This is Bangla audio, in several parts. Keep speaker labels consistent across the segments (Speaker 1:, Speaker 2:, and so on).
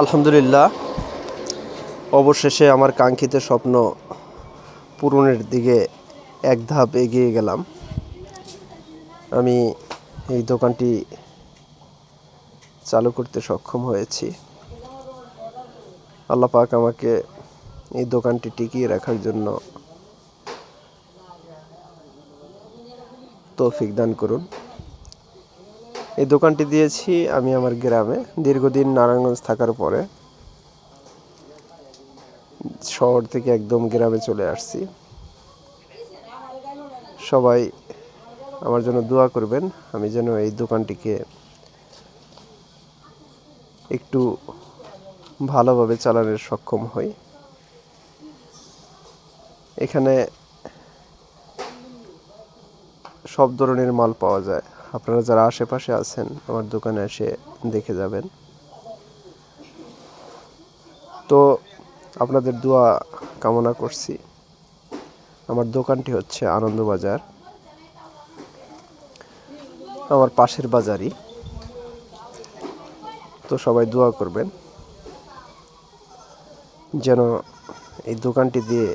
Speaker 1: আলহামদুলিল্লাহ, অবশেষে আমার কাঙ্ক্ষিত স্বপ্ন পূরণের দিকে এক ধাপ এগিয়ে গেলাম। আমি এই দোকানটি চালু করতে সক্ষম হয়েছি। আল্লাহ পাক আমাকে এই দোকানটি টিকিয়ে রাখার জন্য তৌফিক দান করুন। এই দোকানটি দিয়েছি আমি আমার গ্রামে। দীর্ঘদিন নারায়ণগঞ্জ থাকার পরে শহর থেকে একদম গ্রামে চলে আসছি। সবাই আমার জন্য দোয়া করবেন, আমি যেন এই দোকানটিকে একটু ভালোভাবে চালানোর সক্ষম হই। এখানে সব ধরনের মাল পাওয়া যায়। আপনারা যারা আশেপাশে আছেন, আমার দোকানে এসে দেখে যাবেন। তো আপনাদের দোয়া কামনা করছি। আমার দোকানটি হচ্ছে আনন্দবাজার। আমার পাশের বাজারই। তো সবাই দোয়া করবেন, যেন এই দোকানটি দিয়ে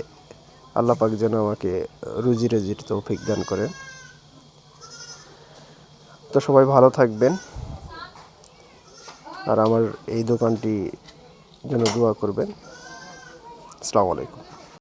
Speaker 1: আল্লাপাক যেন আমাকে রুজি রুজির তৌফিক দান করেন। তো সবাই ভালো থাকবেন। আর আমার এই দোকানটি জন্য দোয়া করবেন। আসসালামু আলাইকুম।